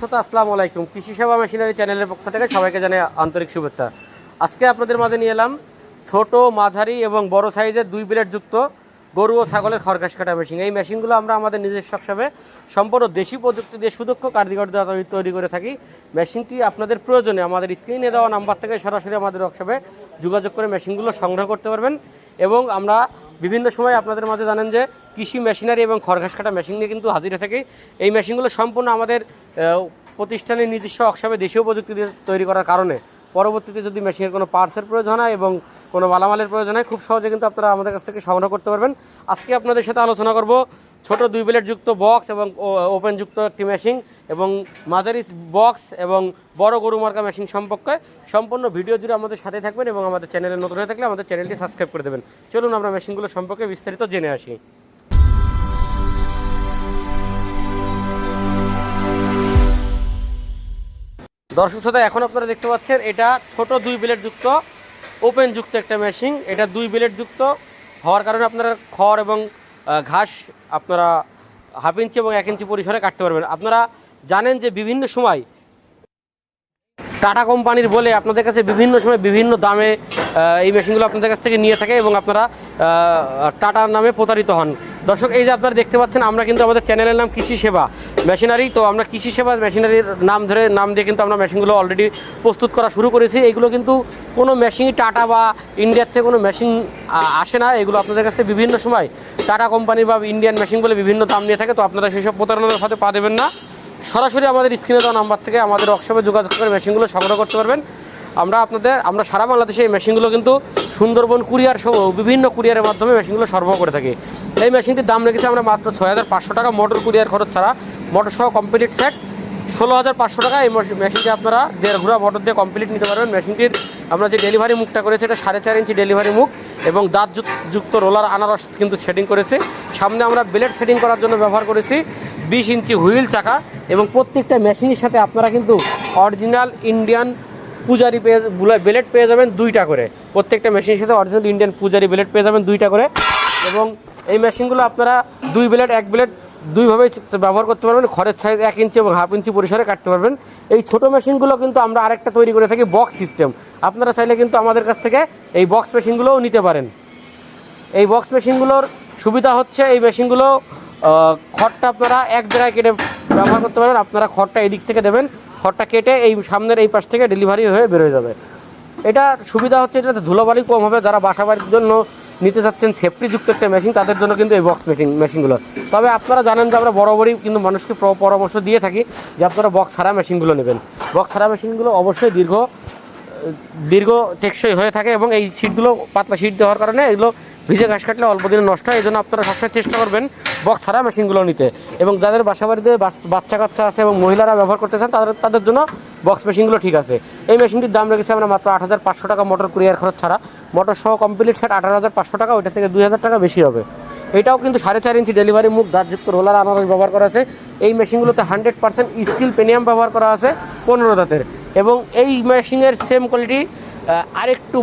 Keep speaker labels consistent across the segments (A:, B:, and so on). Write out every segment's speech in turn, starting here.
A: আসসালামু আলাইকুম। কৃষি সেবা মেশিনারি চ্যানেলের পক্ষ থেকে সবাইকে জানাই আন্তরিক শুভেচ্ছা। আজকে আপনাদের মাঝে নিয়ে এলাম ছোট, মাঝারি এবং বড় সাইজের দুই যুক্ত গরু ও ছাগলের খরগাস কাটা মেশিন এই মেশিনগুলো আমরা আমাদের নিজস্ব হিসাবে সম্পূর্ণ দেশি প্রযুক্তি দিয়ে সুদক্ষ কারিগর দ্বারা তৈরি করে থাকি। মেশিনটি আপনাদের প্রয়োজনে আমাদের স্ক্রিনে দেওয়া নাম্বার থেকে সরাসরি আমাদের ওয়ার্কশপে যোগাযোগ করে মেশিনগুলো সংগ্রহ করতে পারবেন। এবং আমরা বিভিন্ন সময় আপনাদের মাঝে জানেন যে কৃষি মেশিনারি এবং খড়ঘাস কাটা মেশিন নিয়ে কিন্তু হাজির থাকে। এই মেশিনগুলো সম্পূর্ণ আমাদের প্রতিষ্ঠানের নিজস্ব ওয়ার্কশপে দেশীয় প্রযুক্তি তৈরি করার কারণে। পরবর্তীতে যদি মেশিনের কোনো পার্টসের প্রয়োজন হয় এবং কোনো মালামালের প্রয়োজন হয়, খুব সহজে কিন্তু আপনারা আমাদের কাছ থেকে সংগ্রহ করতে পারবেন। আজকে আপনাদের সাথে আলোচনা করব ছোট দুই যুক্ত বক্স এবং ওপেন যুক্ত একটি মেশিন এবং মাঝারি বক্স এবং বড় গরু মার্কা মেশিন সম্পর্কে। সম্পূর্ণ ভিডিও জুড়ে আমাদের সাথে থাকবেন এবং আমাদের চ্যানেলে নতুন হয়ে থাকলে আমাদের চ্যানেলটি সাবস্ক্রাইব করে দেবেন। চলুন আমরা মেশিনগুলো সম্পর্কে বিস্তারিত জেনে আসি। দর্শক শ্রোতা, এখন আপনারা দেখতে পাচ্ছেন, এটা ছোট দুই ব্লেড যুক্ত ওপেন যুক্ত একটা মেশিন এটা দুই ব্লেড যুক্ত, হওয়ার কারণে আপনারা খড় এবং ঘাস আপনারা হাফ ইঞ্চি এবং এক ইঞ্চি পরিসরে কাটতে পারবেন। আপনারা জানেন যে বিভিন্ন সময় টাটা কোম্পানির বলে আপনাদের কাছে বিভিন্ন সময় বিভিন্ন দামে এই মেশিনগুলো আপনাদের কাছ থেকে নিয়ে থাকে এবং আপনারা টাটার নামে প্রতারিত হন। দর্শক, এই যে আপনারা দেখতে পাচ্ছেন, আমরা কিন্তু আমাদের চ্যানেলের নাম কৃষি সেবা মেশিনারি তো আমরা কৃষি সেবা মেশিনারির নাম ধরে, নাম দিয়ে কিন্তু আমরা মেশিনগুলো অলরেডি প্রস্তুত করা শুরু করেছি। এগুলো কিন্তু কোনো মেশিনই টাটা বা ইন্ডিয়ার থেকে কোনো মেশিন আসে না। এগুলো আপনাদের কাছ থেকে বিভিন্ন সময় টাটা কোম্পানি বা ইন্ডিয়ান মেশিন বলে বিভিন্ন দাম নিয়ে থাকে, তো আপনারা সেসব প্রতারণার সাথে পা দেবেন না। সরাসরি আমাদের স্ক্রিনে দেওয়া নাম্বার থেকে আমাদের ওয়ার্কশপে যোগাযোগ করে মেশিনগুলো সংগ্রহ করতে পারবেন। আমরা আপনাদের, আমরা সারা বাংলাদেশে এই মেশিনগুলো কিন্তু সুন্দরবন কুরিয়ার সহ বিভিন্ন কুরিয়ারের মাধ্যমে মেশিনগুলো সরবরাহ করে থাকি। এই মেশিনটির দাম রেখেছি আমরা মাত্র ছয় হাজার পাঁচশো টাকা। মোটর কুরিয়ার খরচ ছাড়া মোটর সহ কমপ্লিট সেট ষোলো হাজার পাঁচশো টাকা এই মেশিনটি আপনারা দেড় ঘোড়া মোটর দিয়ে কমপ্লিট নিতে পারবেন। মেশিনটির আমরা যে ডেলিভারি মুখটা করেছি, এটা সাড়ে চার ইঞ্চি ডেলিভারি মুখ এবং দাঁত যুক্ত রোলার আনারস কিন্তু সেটিং করেছি। সামনে আমরা ব্লেড সেটিং করার জন্য ব্যবহার করেছি। বিশ ইঞ্চি হুইল চাকা এবং প্রত্যেকটা মেশিনের সাথে আপনারা কিন্তু অরিজিনাল ইন্ডিয়ান পূজারি পেয়ে বেলেট পেয়ে যাবেন দুইটা করে। প্রত্যেকটা মেশিনের সাথে অরিজিনাল ইন্ডিয়ান পূজারি ব্লেড পেয়ে যাবেন দুইটা করে এবং এই মেশিনগুলো আপনারা দুই বেলেট, এক বেলেট দুইভাবে ব্যবহার করতে পারবেন। খড়ের সাইজ এক ইঞ্চি এবং হাফ ইঞ্চি পরিসরে কাটতে পারবেন। এই ছোট মেশিনগুলো কিন্তু আমরা আরেকটা তৈরি করে থাকি বক্স সিস্টেম আপনারা চাইলে কিন্তু আমাদের কাছ থেকে এই বক্স মেশিনগুলোও নিতে পারেন। এই বক্স মেশিনগুলোর সুবিধা হচ্ছে এই মেশিনগুলো খড়টা আপনারা এক জায়গায় কেটে ব্যবহার করতে পারবেন আপনারা খড়টা এদিক থেকে দেবেন, খড়টা কেটে এই সামনের এই পাশ থেকে ডেলিভারি হয়ে বেরোয় যাবে। এটা সুবিধা হচ্ছে এটাতে ধুলোবালি কম হবে। যারা বাসা বাড়ির জন্য নিতে চাচ্ছেন সেফটিযুক্ত একটা মেশিন তাদের জন্য কিন্তু এই বক্স মেশিন মেশিনগুলো তবে আপনারা জানেন যে আমরা বরাবরই কিন্তু মানুষকে পরামর্শ দিয়ে থাকি যে আপনারা বক্স ছাড়া মেশিনগুলো নেবেন। বক্স ছাড়া মেশিনগুলো অবশ্যই দীর্ঘ দীর্ঘ টেকসই হয়ে থাকে এবং এই সিটগুলো পাতলা সিট দেওয়ার কারণে এগুলো ভিজে ঘাস কাটলে অল্প দিনে নষ্ট হয় এই জন্য আপনারা সবসময় চেষ্টা করবেন বক্স ছাড়া মেশিনগুলো নিতে। এবং যাদের বাসা বাড়িতে বাচ্চা কাচ্চা আছে এবং মহিলারা ব্যবহার করতে চান, তাদের তাদের জন্য বক্স মেশিনগুলো ঠিক আছে। এই মেশিনটির দাম রেখেছি আমরা মাত্র আট হাজার পাঁচশো টাকা মোটর কুরিয়ার খরচ ছাড়া। মোটর সহ কমপ্লিট সেট আঠারো হাজার পাঁচশো টাকা, ওইটা থেকে দুই হাজার টাকা বেশি হবে। এটাও কিন্তু সাড়ে চার ইঞ্চি ডেলিভারি মুখ দাঁতযুক্ত রোলার আনারস ব্যবহার করা আছে। এই মেশিনগুলোতে হান্ড্রেড পার্সেন্ট স্টিল পেনিয়াম ব্যবহার করা আছে পনেরো দাঁতের। এবং এই মেশিনের সেম কোয়ালিটি আরেকটু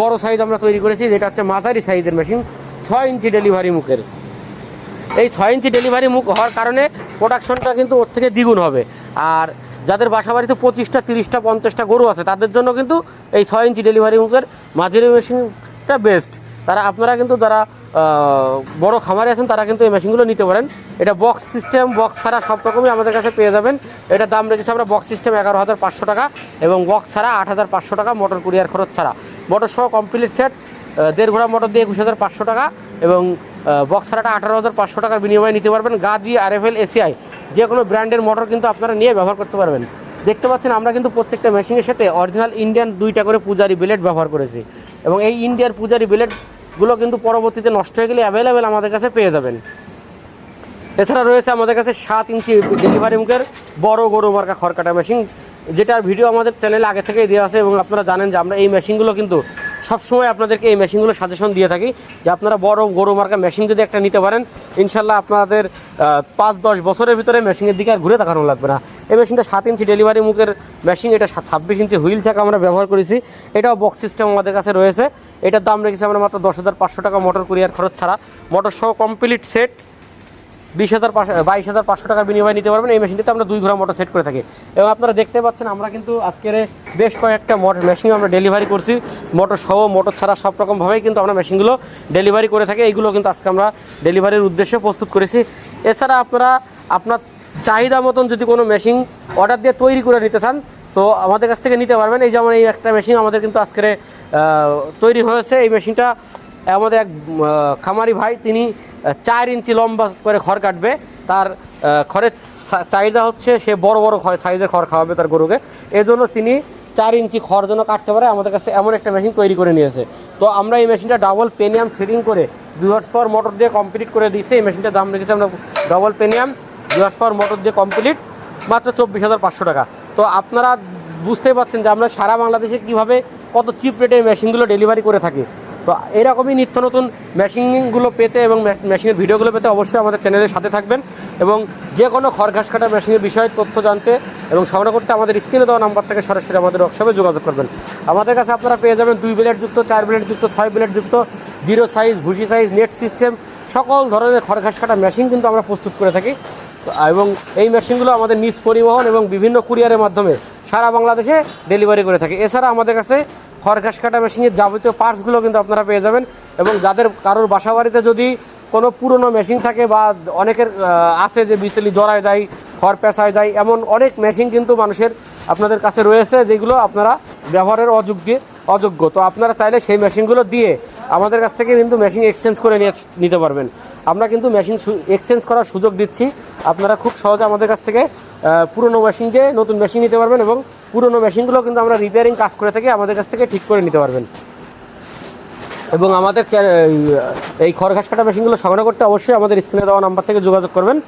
A: বড় সাইজ আমরা তৈরি করেছি, যেটা হচ্ছে মাঝারি সাইজের মেশিন ছয় ইঞ্চি ডেলিভারি মুখের। এই ছয় ইঞ্চি ডেলিভারি মুখ হওয়ার কারণে প্রোডাকশনটা কিন্তু ওর থেকে দ্বিগুণ হবে। আর যাদের বাসা বাড়িতে পঁচিশটা, তিরিশটা, পঞ্চাশটা গরু আছে, তাদের জন্য কিন্তু এই ছয় ইঞ্চি ডেলিভারি মুখের মাঝারি মেশিনটা বেস্ট তারা, আপনারা কিন্তু যারা বড় খামারে আছেন, তারা কিন্তু এই মেশিনগুলো নিতে পারেন। এটা বক্স সিস্টেম বক্স ছাড়া সব রকমই আমাদের কাছে পেয়ে যাবেন। এটা দাম রেখেছে আমরা বক্স সিস্টেম এগারো হাজার পাঁচশো টাকা এবং বক্স ছাড়া আট হাজার পাঁচশো টাকা মোটর কুরিয়ার খরচ ছাড়া। মোটর সহ কমপ্লিট সেট দেড় ঘোড়া মোটর দিয়ে একুশ হাজার পাঁচশো টাকা এবং বক্স ছাড়াটা আঠারো হাজার পাঁচশো টাকার বিনিময়ে নিতে পারবেন। Gazi R F L ACI যে কোনো ব্র্যান্ডের মোটর কিন্তু আপনারা নিয়ে ব্যবহার করতে পারবেন। দেখতে পাচ্ছেন আমরা কিন্তু প্রত্যেকটা মেশিনের সাথে অরিজিনাল ইন্ডিয়ান দুইটা করে পূজারি ব্লেড ব্যবহার করেছি এবং এই ইন্ডিয়ার পূজারি ব্লেডগুলো কিন্তু পরবর্তীতে নষ্ট হয়ে গেলে অ্যাভেলেবেল আমাদের কাছে পেয়ে যাবেন। এছাড়া রয়েছে আমাদের কাছে সাত ইঞ্চি ডেলিভারি মুখের বড় গরু মার্কা খড়কাটা মেশিন যেটার ভিডিও আমাদের চ্যানেলে আগে থেকেই দেওয়া আছে এবং আপনারা জানেন যে আমরা এই মেশিনগুলো কিন্তু সবসময় আপনাদেরকে এই মেশিনগুলো সাজেশন দিয়ে থাকি যে আপনারা বড় গরু মার্কা মেশিন যদি একটা নিতে পারেন ইনশাল্লাহ আপনাদের পাঁচ দশ বছরের ভিতরে মেশিনের দিকে আর ঘুরে তাকানো লাগবে না। এই মেশিনটা সাত ইঞ্চি ডেলিভারি মুখের মেশিন এটা ছাব্বিশ ইঞ্চি হুইল চাকা আমরা ব্যবহার করেছি। এটাও বক্স সিস্টেম আমাদের কাছে রয়েছে। এটার দাম রেখেছি আমরা মাত্র দশ হাজার পাঁচশো টাকা মোটর কুরিয়ার খরচ ছাড়া। মোটর সহ কমপ্লিট সেট বিশ হাজার বাইশ হাজার পাঁচশো টাকার বিনিময়ে নিতে পারবেন। এই মেশিনটিতে আমরা দুই ঘোড়া মোটর সেট করে থাকি। এবং আপনারা দেখতে পাচ্ছেন, আমরা কিন্তু আজকের বেশ কয়েকটা মোটর মেশিন আমরা ডেলিভারি করছি। মোটর সহ মোটর ছাড়া সব রকমভাবেই কিন্তু আমরা মেশিনগুলো ডেলিভারি করে থাকি। এইগুলো কিন্তু আজকে আমরা ডেলিভারির উদ্দেশ্যে প্রস্তুত করেছি। এছাড়া আপনারা আপনার চাহিদা মতন যদি কোনো মেশিন অর্ডার দিয়ে তৈরি করে নিতে চান, তো আমাদের কাছ থেকে নিতে পারবেন। এই যেমন এই একটা মেশিন আমাদের কিন্তু আজকের তৈরি হয়েছে। এই মেশিনটা আমাদের এক খামারি ভাই, তিনি চার ইঞ্চি লম্বা করে খড় কাটবে। তার খড়ের চাহিদা হচ্ছে সে বড় বড় খড়, সাইজের খড় খাওয়াবে তার গরুকে। এজন্য তিনি চার ইঞ্চি খড় যেন কাটতে পারে, আমাদের কাছে এমন একটা মেশিন তৈরি করে নিয়েছে। তো আমরা এই মেশিনটা ডাবল পেনিয়াম সেটিং করে দুই হর্স পাওয়ার মোটর দিয়ে কমপ্লিট করে দিয়েছি। এই মেশিনটার দাম রেখেছি আমরা ডবল পেনিয়াম দুই হর্স পাওয়ার মোটর দিয়ে কমপ্লিট মাত্র চব্বিশ হাজার পাঁচশো টাকা। তো আপনারা বুঝতেই পারছেন যে আমরা সারা বাংলাদেশে কীভাবে কত চিপ রেটে মেশিনগুলো ডেলিভারি করে থাকি। তো এরকমই নিত্য নতুন মেশিনগুলো পেতে এবং মেশিনের ভিডিওগুলো পেতে অবশ্যই আমাদের চ্যানেলের সাথে থাকবেন এবং যে কোনো খড় ঘাস কাটা মেশিনের বিষয়ে তথ্য জানতে এবং সংগ্রহ করতে আমাদের স্ক্রিনে দেওয়া নাম্বার থেকে সরাসরি আমাদের ওয়ার্কশপে যোগাযোগ করবেন। আমাদের কাছে আপনারা পেয়ে যাবেন দুই যুক্ত, চার যুক্ত, ছয় যুক্ত জিরো সাইজ ভুসি সাইজ নেট সিস্টেম সকল ধরনের খড় ঘাস কাটা মেশিন কিন্তু আমরা প্রস্তুত করে থাকি। এবং এই মেশিনগুলো আমাদের নিজ পরিবহন এবং বিভিন্ন কুরিয়ারের মাধ্যমে সারা বাংলাদেশে ডেলিভারি করে থাকে। এছাড়া আমাদের কাছে খড়ঘাস কাটা মেশিনের যাবতীয় পার্টসগুলো কিন্তু আপনারা পেয়ে যাবেন এবং যাদের কারোর বাসা বাড়িতে যদি কোনো পুরনো মেশিন থাকে বা অনেকের আছে যে বিচলি জড়ায় যায়, খড় পেঁচায় যায়, এমন অনেক মেশিন কিন্তু মানুষের আপনাদের কাছে রয়েছে যেগুলো আপনারা ব্যবহারের অযোগ্য অযোগ্য। তো আপনারা চাইলে সেই মেশিনগুলো দিয়ে আমাদের কাছ থেকে কিন্তু মেশিন এক্সচেঞ্জ করে নিয়ে নিতে পারবেন। আমরা কিন্তু মেশিন এক্সচেঞ্জ করার সুযোগ দিচ্ছি। আপনারা খুব সহজে আমাদের কাছ থেকে পুরনো মেশিনকে নতুন মেশিন নিতে পারবেন এবং পুরনো মেশিনগুলো কিন্তু আমরা রিপেয়ারিং কাজ করে থাকি আমাদের কাছ থেকে ঠিক করে নিতে পারবেন। এবং আমাদের এই- এই খড়ঘাস কাটা মেশিনগুলো সংগ্রহ করতে অবশ্যই আমাদের স্ক্রিনে দেওয়া নাম্বার থেকে যোগাযোগ করবেন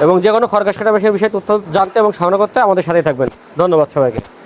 A: এবং যে কোনো খড়ঘাস কাটা মেশিনের বিষয়ে তথ্য জানতে এবং সংগ্রহ করতে আমাদের সাথেই থাকবেন। ধন্যবাদ সবাইকে।